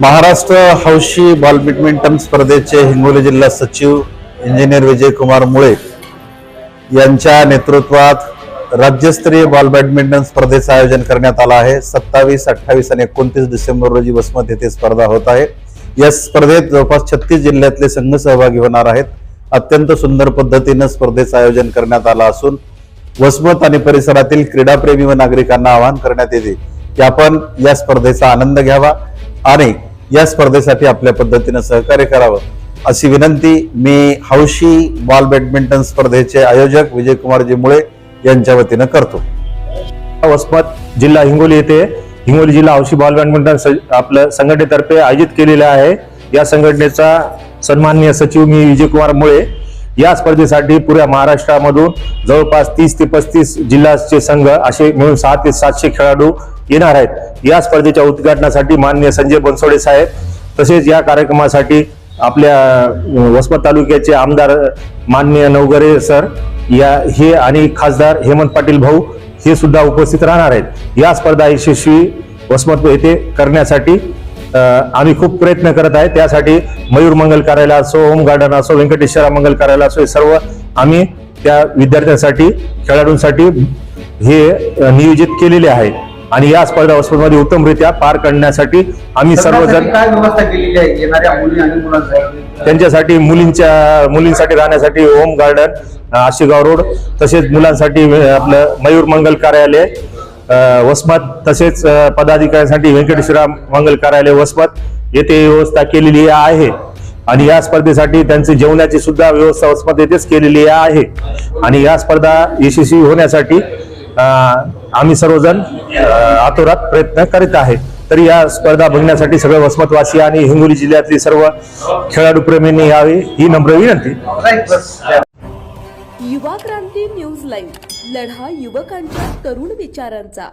महाराष्ट्र हौशी ball badminton स्पर्धेचे हिंगोली जिल्हा सचिव इंजिनियर विजयकुमार मुळे यांच्या नेतृत्वात राज्यस्तरीय बॉल बॅडमिंटन स्पर्धेचं आयोजन करण्यात आलं आहे. सत्तावीस अठ्ठावीस आणि एकोणतीस डिसेंबर रोजी वसमत येथे स्पर्धा होत आहे. या स्पर्धेत जवळपास छत्तीस जिल्ह्यातले संघ सहभागी होणार आहेत. अत्यंत सुंदर पद्धतीनं स्पर्धेचं आयोजन करण्यात आलं असून वसमत आणि परिसरातील क्रीडाप्रेमी व नागरिकांना आवाहन करण्यात येते. की आपण या स्पर्धेचा आनंद घ्यावा आणि या स्पर्धेसाठी आपल्या पद्धतीनं सहकार्य करावं अशी विनंती मी हौशी बॉल बॅडमिंटन स्पर्धेचे आयोजक विजयकुमारजी मुळे यांच्या वतीनं करतो. वसमत जिल्हा हिंगोली येथे हिंगोली जिल्हा हौशी बॉल बॅडमिंटन स- आपलं संघटनेतर्फे आयोजित केलेलं आहे. या संघटनेचा सन्माननीय सचिव मी विजयकुमार मुळे या स्पर्धेसाठी पुऱ्या महाराष्ट्रामधून जवळपास तीस ते पस्तीस जिल्ह्याचे संघ असे मिळून सहा ते सातशे खेळाडू येणार आहेत. या स्पर्धेच्या उद्घाटनासाठी माननीय संजय बनसोडे साहेब तसेच या कार्यक्रमासाठी आपल्या वसमत तालुक्याचे आमदार माननीय नवगरे सर या हे आणि खासदार हेमंत पाटील भाऊ हे सुद्धा उपस्थित राहणार आहेत. या स्पर्धा यशस्वी वसमत येथे करण्यासाठी आम्ही खूप प्रयत्न करत आहे. त्यासाठी मयूर मंगल कार्यालय असो होम गार्डन असो व्यंकटेश्वरा मंगल कार्यालय असो हे सर्व आम्ही त्या विद्यार्थ्यांसाठी खेळाडूंसाठी हे नियोजित केलेले आहे. आणि या स्पर्धा वसमतमध्ये उत्तमरित्या पार करण्यासाठी आम्ही सर्वजण सर्वांसाठी काय व्यवस्था केलेली आहे? येणाऱ्या मुली आणि मुलांसाठी? त्यांच्यासाठी मुलींच्या मुलींसाठी राहण्यासाठी होम गार्डन आशेगाव रोड तसेच मुलांसाठी आपलं मयूर मंगल कार्यालय वसमत तसेच पदाधिकाऱ्यांसाठी व्यंकटेश्वरा मंगल कार्यालय वसमत येथे व्यवस्था केलेली आहे. आणि या स्पर्धेसाठी त्यांची जेवणाची सुद्धा व्यवस्था वसमत येथेच केलेली आहे. आणि या स्पर्धा यशस्वी होण्यासाठी आम्ही सर्वजण आतोरात प्रयत्न करीत आहे. तरी या स्पर्धा बघण्यासाठी सगळे वसमतवासी आणि हिंगोली जिल्ह्यातली सर्व खेळाडू प्रेमींनी यावे ही नम्र विनंती. युवा क्रांती न्यूज लाईव्ह. लढा युवकांच्या तरुण विचारांचा.